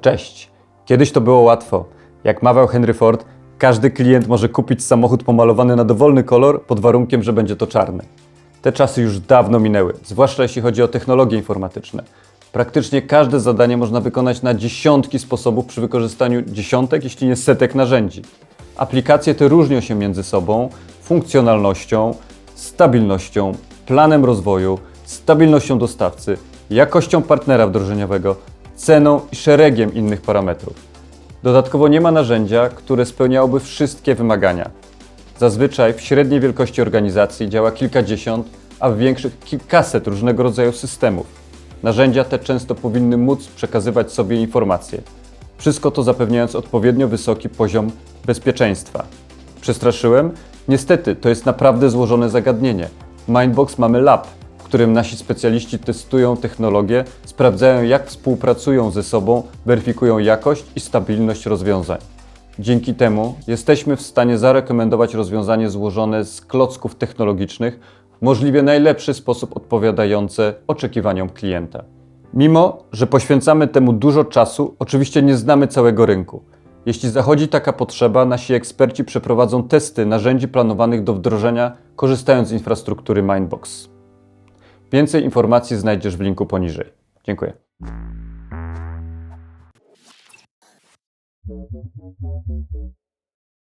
Cześć. Kiedyś to było łatwo. Jak mawiał Henry Ford, każdy klient może kupić samochód pomalowany na dowolny kolor pod warunkiem, że będzie to czarny. Te czasy już dawno minęły, zwłaszcza jeśli chodzi o technologie informatyczne. Praktycznie każde zadanie można wykonać na dziesiątki sposobów przy wykorzystaniu dziesiątek, jeśli nie setek narzędzi. Aplikacje te różnią się między sobą funkcjonalnością, stabilnością, planem rozwoju, stabilnością dostawcy, jakością partnera wdrożeniowego, ceną i szeregiem innych parametrów. Dodatkowo nie ma narzędzia, które spełniałoby wszystkie wymagania. Zazwyczaj w średniej wielkości organizacji działa kilkadziesiąt, a w większych kilkaset różnego rodzaju systemów. Narzędzia te często powinny móc przekazywać sobie informacje. Wszystko to zapewniając odpowiednio wysoki poziom bezpieczeństwa. Przestraszyłem? Niestety, to jest naprawdę złożone zagadnienie. Mindbox mamy lab, w którym nasi specjaliści testują technologie, sprawdzają jak współpracują ze sobą, weryfikują jakość i stabilność rozwiązań. Dzięki temu jesteśmy w stanie zarekomendować rozwiązanie złożone z klocków technologicznych w możliwie najlepszy sposób odpowiadające oczekiwaniom klienta. Mimo, że poświęcamy temu dużo czasu, oczywiście nie znamy całego rynku. Jeśli zachodzi taka potrzeba, nasi eksperci przeprowadzą testy narzędzi planowanych do wdrożenia, korzystając z infrastruktury Mindbox. Więcej informacji znajdziesz w linku poniżej. Dziękuję.